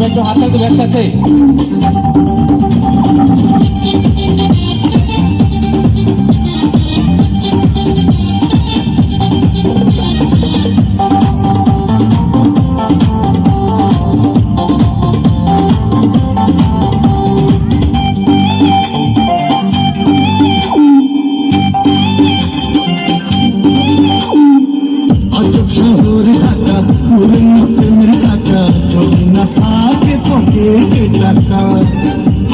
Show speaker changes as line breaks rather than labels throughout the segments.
আমরা একটু হাতটা একসাথে
পকেটে টাকা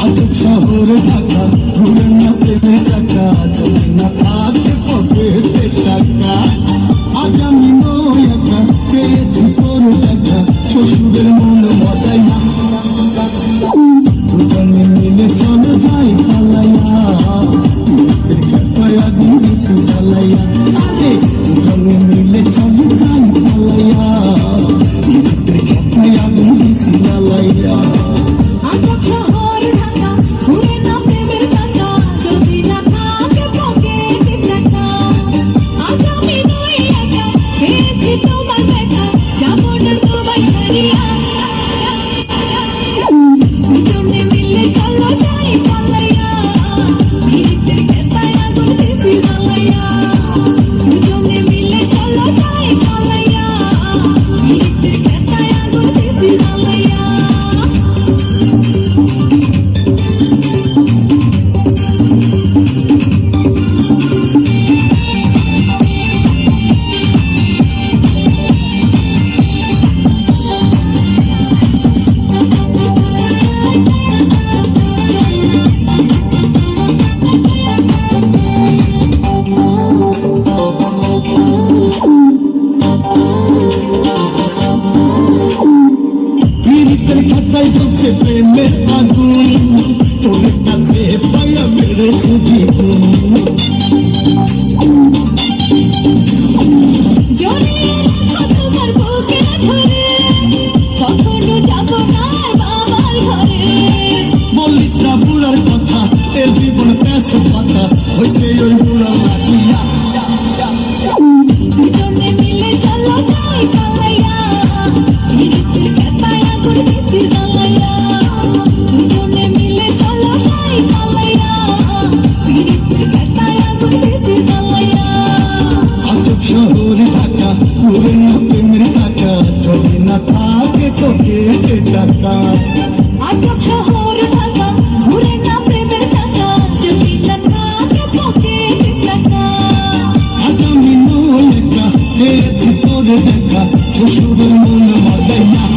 আজব থাকা ঘুরে না পেলে টাকা আজ আমি নই একা, পেয়েছি তোর টাকা শ্বশুরের মন মজাই না। দুজনে চলে যাই
প্রেমের আগুন
তোর কাছে পায়া মেরেছে দ্বিগুণ শ্বশুরের মন বাজাইয়া